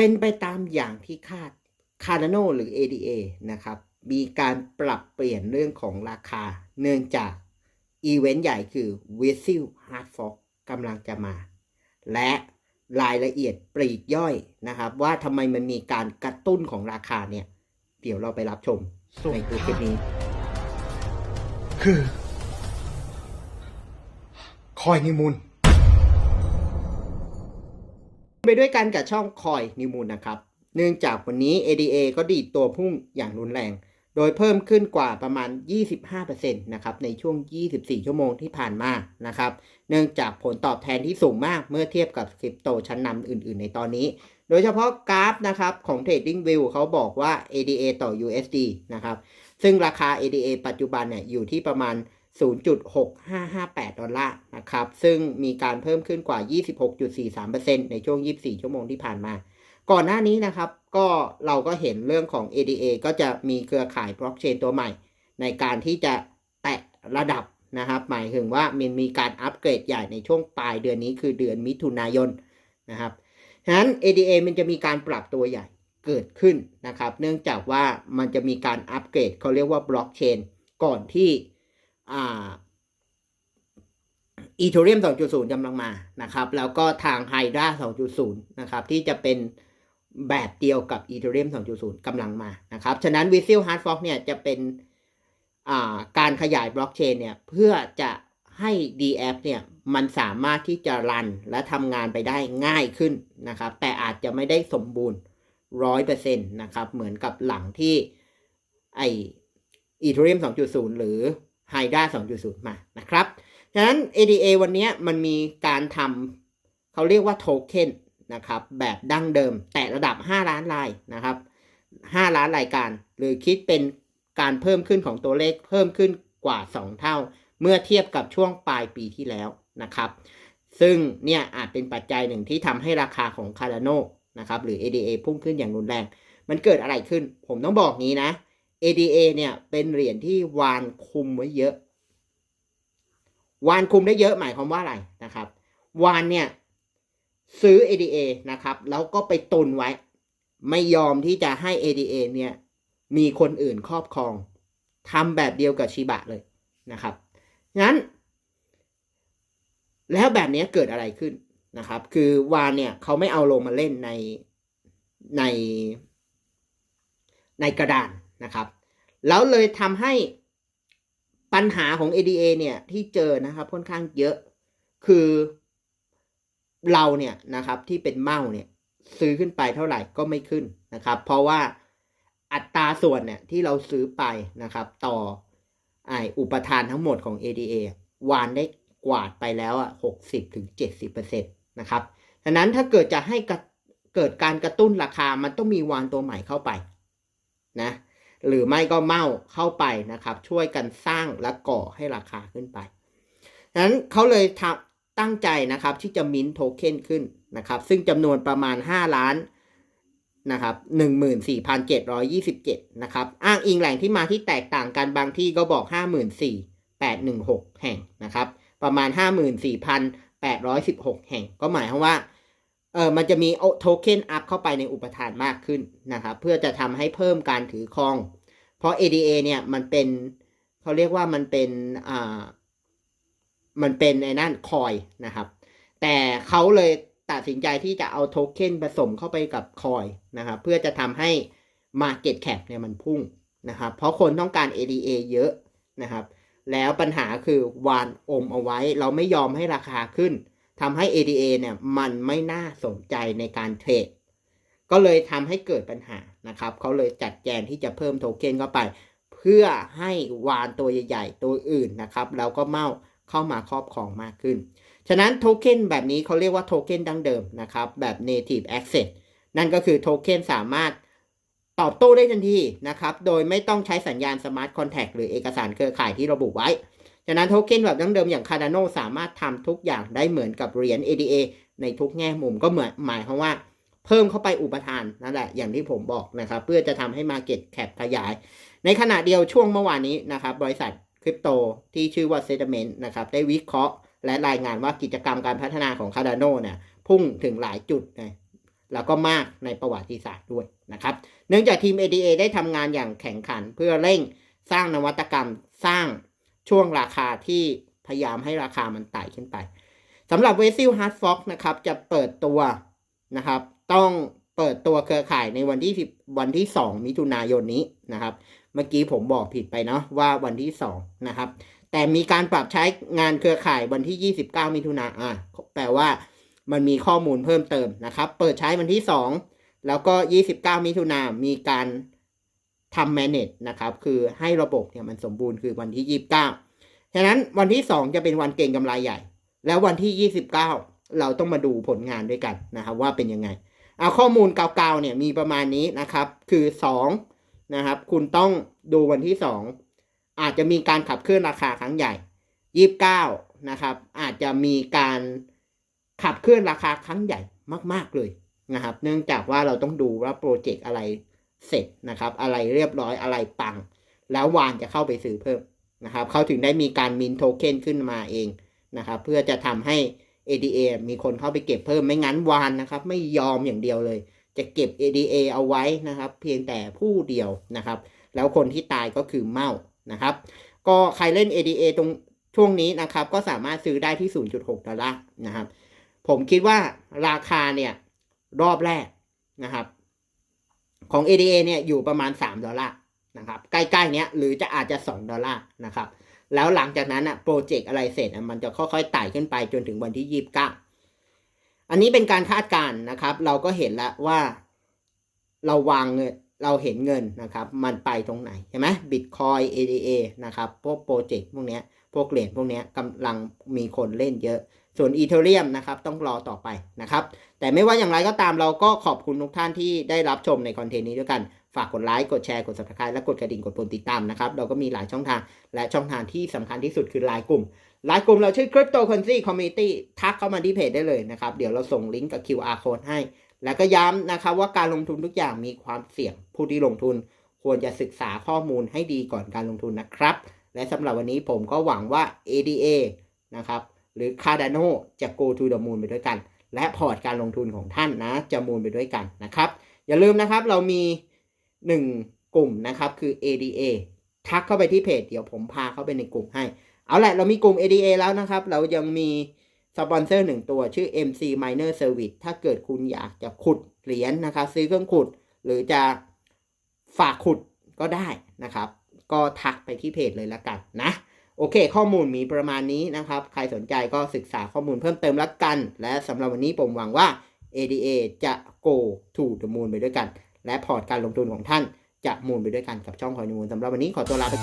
เป็นไปตามอย่างที่คาด Cardano หรือ ADA นะครับ มีการปรับเปลี่ยนเรื่องของราคา เนื่องจากอีเวนต์ใหญ่คือ w i s i l Hard Fork กำลังจะมา และรายละเอียดปลีกย่อยนะครับ ว่าทำไมมันมีการกระตุ้นของราคาเนี่ย เดี๋ยวเราไปรับชมในตัวคลิปนี้ คือ คอยนิมูล ไปด้วยกันกับช่องคอยนิมูลนะครับ เนื่องจากวันนี้ ADA ก็ดีดตัวพุ่งอย่างรุนแรง โดยเพิ่มขึ้นกว่าประมาณ 25%นะครับในช่วง 24 ชั่วโมงที่ผ่านมานะครับ เนื่องจากผลตอบแทนที่สูงมากเมื่อเทียบกับคริปโตชั้นนำอื่น ๆ ในตอนนี้ โดยเฉพาะกราฟนะครับของ TradingView เขาบอกว่า ADA ต่อ USD นะครับ ซึ่งราคา ADA ปัจจุบันเนี่ยอยู่ที่ประมาณ 0.6558 ดอลลาร์นะครับ ซึ่งมีการเพิ่มขึ้นกว่า 26.43%ในช่วง 24 ชั่วโมงที่ผ่านมา ก่อนหน้านี้นะครับก็เราก็เห็นเรื่องของ ADA ก็จะมีเครือข่ายบล็อกเชนตัวใหม่ ในการที่จะแตะระดับนะครับ หมายถึงว่ามันมีการอัปเกรดใหญ่ในช่วงปลายเดือนนี้คือเดือนมิถุนายนนะครับฉะนั้น ADA มันจะมีการปรับตัวใหญ่เกิดขึ้นนะครับ เนื่องจากว่ามันจะมีการอัปเกรดเขาเรียกว่าบล็อกเชนก่อนที่ อ่าอีเทเรียม 2.0กำลังมานะครับ แล้วก็ทาง Hydra 2.0 นะครับ ที่จะเป็นแบบเดียวกับ Ethereum 2.0กำลังมานะครับ ฉะนั้น v i s i l Hard Fork เนี่ยจะเป็นการขยายบล็อกเชนเนี่ย เพื่อจะให้ DApp เนี่ยมันสามารถที่จะรันและทำงานไปได้ง่ายขึ้นนะครับ แต่อาจจะไม่ได้สมบูรณ์ 100%นะครับ เหมือนกับหลังที่ไอ Ethereum 2.0 หรือ Hydra 2.0 มานะครับฉะนั้น ADA วันนี้มันมีการทำเขาเรียกว่าโทเค็นนะครับแบบดั้งเดิม แต่ระดับ 5 ล้านลายนะครับ 5 ล้านรายการ หรือคิดเป็นการเพิ่มขึ้นของตัวเลขเพิ่มขึ้นกว่า 2 เท่า เมื่อเทียบกับช่วงปลายปีที่แล้วนะครับ ซึ่งเนี่ยอาจเป็นปัจจัยหนึ่งที่ทำให้ราคาของ Cardano นะครับหรือ ADA พุ่งขึ้นอย่างรุนแรง มันเกิดอะไรขึ้น ผมต้องบอกงี้นะ ADA เนี่ยเป็นเหรียญที่วานคุมไว้เยอะ วานคุมได้เยอะหมายความว่าอะไรนะครับ วานเนี่ยซื้อ ADA นะครับ แล้วก็ไปตุนไว้ ไม่ยอมที่จะให้ ADA เนี่ยมีคนอื่นครอบครองทำแบบเดียวกับชิบะเลยนะครับงั้น แล้วแบบนี้เกิดอะไรขึ้นนะครับ คือวานเนี่ยเขาไม่เอาลงมาเล่นในในในกระดาน นะครับ แล้วเลยทำให้ปัญหาของ ADA เนี่ยที่เจอนะครับค่อนข้างเยอะคือเราเนี่ยนะครับที่เป็นเมาเนี่ยซื้อขึ้นไปเท่าไหร่ก็ไม่ขึ้นนะครับ เพราะว่าอัตราส่วนเนี่ยที่เราซื้อไปนะครับ ต่อไออุปทานทั้งหมดของ ADA วานได้กวาดไปแล้วอะหกสิบถึงเจ็ดสิบเปอร์เซ็นตนะครับฉะนั้นถ้าเกิดจะให้เกิดการกระตุ้นราคามันต้องมีวานตัวใหม่เข้าไปนะ หรือไม่ก็เมาเข้าไปนะครับ ช่วยกันสร้างและก่อให้ราคาขึ้นไปฉะนั้นเขาเลยตั้งใจนะครับที่จะมิ้นโทเค็นขึ้นนะครับ ซึ่งจำนวนประมาณ 5 ล้านนะครับ14,727 นะครับ อ้างอิงแหล่งที่มาที่แตกต่างกันบางที่ก็บอก 54,816 แห่งนะครับ ประมาณ 54,816 แห่ง ก็หมายความว่า เออมันจะมีโทเค็นอัพเข้าไปในอุปทานมากขึ้นนะครับ เพื่อจะทำให้เพิ่มการถือครอง เพราะ ADA เนี่ยมันเป็นเขาเรียกว่ามันเป็นอ่ามันเป็นไอ้นั่นคอยนะครับ แต่เขาเลยตัดสินใจที่จะเอาโทเค็นผสมเข้าไปกับคอยนะครับเพื่อจะทำให้ Market Cap เนี่ยมันพุ่งนะครับ เพราะคนต้องการ ADA เยอะนะครับ แล้วปัญหาคือวานอมเอาไว้ เราไม่ยอมให้ราคาขึ้น ทำให้ ADA เนี่ยมันไม่น่าสนใจในการเทรด ก็เลยทำให้เกิดปัญหานะครับเขาเลยจัดแจงที่จะเพิ่มโทเค็นเข้าไป เพื่อให้วานตัวใหญ่ ๆ ตัวอื่นนะครับแล้วก็เมาเข้ามาครอบครองมากขึ้น ฉะนั้นโทเค็นแบบนี้เขาเรียกว่าโทเค็นดั้งเดิมนะครับ แบบ native access นั่นก็คือโทเค็นสามารถตอบโต้ได้ทันทีนะครับ โดยไม่ต้องใช้สัญญาณ smart contract หรือเอกสารเครือข่ายที่ระบุไว้ ฉะนั้นโทเค็นแบบดั้งเดิมอย่าง Cardano สามารถทำทุกอย่างได้เหมือนกับเหรียญ ADA ในทุกแง่มุมก็เหมือนหมายความว่าเพิ่มเข้าไปอุปทานนั่นแหละอย่างที่ผมบอกนะครับ เพื่อจะทำให้ Market Cap ขยาย ในขณะเดียวช่วงเมื่อวานนี้นะครับ บริษัทคริปโตที่ชื่อว่า Sediment นะครับได้วิเคราะห์ และรายงานว่ากิจกรรมการพัฒนาของ Cardano เนี่ยพุ่งถึงหลายจุดนะแล้วก็มากในประวัติศาสตร์ด้วยนะครับ เนื่องจากทีม ADA ได้ทำงานอย่างแข่งขันเพื่อเร่งสร้างนวัตกรรมสร้าง ช่วงราคาที่พยายามให้ราคามันไต่ขึ้นไปสำหรับ v e s i l Hard Fox นะครับ จะเปิดตัวนะครับ ต้องเปิดตัวเครือข่ายในวันที่10วันที่ 2 มิถุนายนนี้นะครับ เมื่อกี้ผมบอกผิดไปเนาะว่าวันที่ 2 นะครับ แต่มีการปรับใช้งานเครือข่ายวันที่ 29 มิถุนาอ่าแปลว่ามันมีข้อมูลเพิ่มเติมนะครับ เปิดใช้วันที่ 2 แล้วก็ 29 มิถุนามีการ ทำ manage นะครับ คือให้ระบบเนี่ยมันสมบูรณ์คือวันที่ 29 ฉะนั้นวันที่ 2 จะเป็นวันเก่งกำไรใหญ่ แล้ววันที่ 29 เราต้องมาดูผลงานด้วยกันนะครับ ว่าเป็นยังไงเอาข้อมูลเก่าๆเนี่ยมีประมาณนี้นะครับ คือ 2 นะครับ คุณต้องดูวันที่ 2 อาจจะมีการขับเคลื่อนราคาครั้งใหญ่ 29 นะครับ อาจจะมีการขับเคลื่อนราคาครั้งใหญ่มาก ๆเลยนะครับ เนื่องจากว่าเราต้องดูว่าโปรเจกต์อะไร เสร็จนะครับ อะไรเรียบร้อยอะไรปัง แล้ววานจะเข้าไปซื้อเพิ่มนะครับเขาถึงได้มีการมินโทเค็นขึ้นมาเองนะครับเพื่อจะทำให้ ADA มีคนเข้าไปเก็บเพิ่มไม่งั้นวานนะครับ ไม่ยอมอย่างเดียวเลย จะเก็บ ADA เอาไว้นะครับ เพียงแต่ผู้เดียวนะครับ แล้วคนที่ตายก็คือเมานะครับ ก็ใครเล่น ADA ตรงช่วงนี้นะครับ ก็สามารถซื้อได้ที่ 0.6ดอลลาร์นะครับ ผมคิดว่าราคาเนี่ยรอบแรกนะครับ ของ ADA เนี่ยอยู่ประมาณ 3 ดอลลาร์นะครับใกล้ๆเนี้ยหรือจะอาจจะ 2 ดอลลาร์นะครับแล้วหลังจากนั้นอะโปรเจกต์อะไรเสร็จมันจะค่อยๆไต่ขึ้นไปจนถึงวันที่ 29 อันนี้เป็นการคาดการณ์นะครับ เราก็เห็นแล้วว่าเราวางเงินเราเห็นเงินนะครับ มันไปตรงไหนใช่ไหมบิตคอย ADA นะครับ พวกโปรเจกต์พวกเนี้ยพวกเหรียญพวกเนี้ยกำลังมีคนเล่นเยอะ ส่วนอีเทเรียมนะครับต้องรอต่อไปนะครับ แต่ไม่ว่าอย่างไรก็ตามเราก็ขอบคุณทุกท่านที่ได้รับชมในคอนเทนต์นี้ด้วยกัน ฝากกดไลค์กดแชร์กด subscribe และกดกระดิ่งกดปุ่มติดตามนะครับ เราก็มีหลายช่องทางและช่องทางที่สำคัญที่สุดคือไลน์กลุ่มไลน์กลุ่มเราชื่อ Cryptocurrency Community ทักเข้ามาที่เพจได้เลยนะครับ เดี๋ยวเราส่งลิงก์กับ QR code ให้ แล้วก็ย้ำนะครับว่าการลงทุนทุกอย่างมีความเสี่ยงผู้ที่ลงทุน ควรจะศึกษาข้อมูลให้ดีก่อนการลงทุนนะครับ และสำหรับวันนี้ผมก็หวังว่า ADA นะครับ หรือ Cardano จะ go to the moon ไปด้วยกัน และพอร์ตการลงทุนของท่านนะจะมูลไปด้วยกันนะครับ อย่าลืมนะครับเรามี 1 กลุ่มนะครับคือ ADA ทักเข้าไปที่เพจเดี๋ยวผมพาเข้าไปในกลุ่มให้ เอาแหละเรามีกลุ่ม ADA แล้วนะครับ เรายังมีสปอนเซอร์หนึ่งตัวชื่อ MC Miner Service ถ้าเกิดคุณอยากจะขุดเหรียญนะครับ ซื้อเครื่องขุด หรือจะฝากขุดก็ได้นะครับ ก็ทักไปที่เพจเลยละกันนะ โอเค ข้อมูลมีประมาณนี้นะครับ ใครสนใจก็ศึกษาข้อมูลเพิ่มเติมละกัน และสำหรับวันนี้ผมหวังว่า ADA จะ go to the moon ไปด้วยกัน และพอร์ตการลงทุนของท่านจะมูลไปด้วยกันกับช่องคอยนูลสำหรับวันนี้ขอตัวลาไป